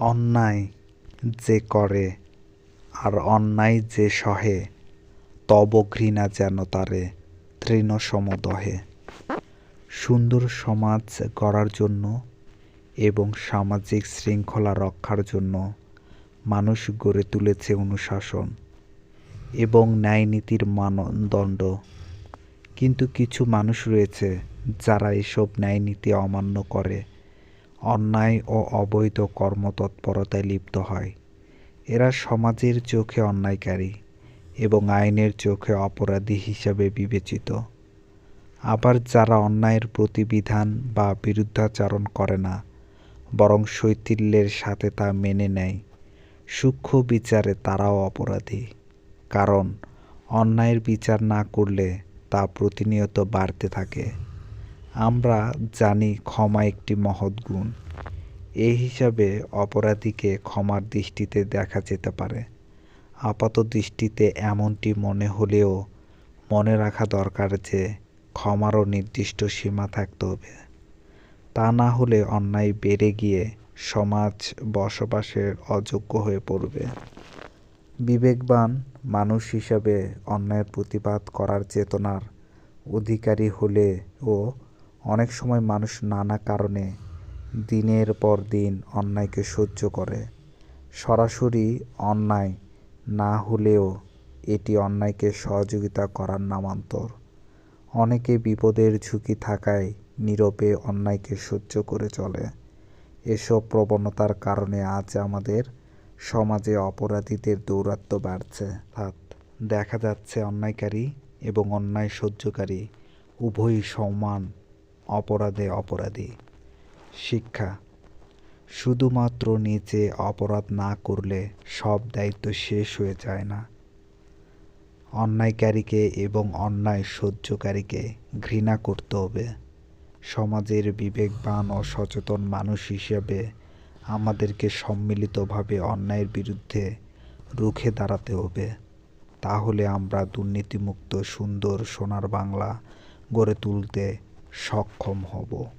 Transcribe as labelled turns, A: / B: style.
A: অন্যায় যে করে আর অন্যায় যে সহে, তব ঘৃণা যেন তারে, তৃণ সমদহে সুন্দর সমাজ গড়ার জন্য এবং সামাজিক শৃঙ্খলা রক্ষার জন্য মানুষ গড়ে তুলেছে অনুশাসন এবং ন্যায়নীতির মানদণ্ড। কিন্তু কিছু মানুষ রয়েছে যারা এসব ন্যায়নীতি অমান্য করে অন্যায় ও অবৈধ কর্মতৎপরতায় লিপ্ত হয়। এরা সমাজের চোখে অন্যায়কারী এবং আইনের চোখে অপরাধী হিসাবে বিবেচিত। আবার যারা অন্যায়ের প্রতিবিধান বা বিরুদ্ধাচরণ করে না, বরং শৈথিল্যের সাথে তা মেনে নেয়, সূক্ষ্ম বিচারে তারাও অপরাধী। কারণ, অন্যায়ের বিচার না করলে তা প্রতিনিয়ত বাড়তে থাকে। আমরা জানি ক্ষমা একটি মহৎ গুণ। এই হিসাবে অপরাধীকে ক্ষমার দৃষ্টিতে দেখা যেতে পারে। আপাত দৃষ্টিতে এমনটি মনে হলেও মনে রাখা দরকার যে ক্ষমারও নির্দিষ্ট সীমা থাকতে হবে। তা না হলে অন্যায় বেড়ে গিয়ে সমাজ বসবাসের অযোগ্য হয়ে পড়বে। বিবেকবান মানুষ হিসাবে অন্যায়ের প্রতিবাদ করার চেতনার অধিকারী হলে ও অনেক সময় মানুষ নানা কারণে দিনের পর দিন অন্যায়কে সহ্য করে। সরাসরি অন্যায় না হলেও এটি অন্যায়কে সহযোগিতা করার নামান্তর। অনেকে বিপদের ঝুঁকি থাকায় নীরবে অন্যায়কে সহ্য করে চলে। এসব প্রবণতার কারণে আজ আমাদের সমাজে অপরাধীদের দৌরাত্ম্য বাড়ছে। দেখা যাচ্ছে অন্যায়কারী এবং অন্যায় সহ্যকারী উভয়ই সমান অপরাধে অপরাধী। শিক্ষা, শুধুমাত্র নিজে অপরাধ না করলে সব দায়িত্ব শেষ হয়ে যায় না। অন্যায়কারীকে এবং অন্যায় সহ্যকারীকে ঘৃণা করতে হবে। সমাজের বিবেকবান ও সচেতন মানুষ হিসেবে আমাদেরকে সম্মিলিতভাবে অন্যায়ের বিরুদ্ধে রুখে দাঁড়াতে হবে। তাহলে আমরা দুর্নীতিমুক্ত সুন্দর সোনার বাংলা গড়ে তুলতে সক্ষম হব।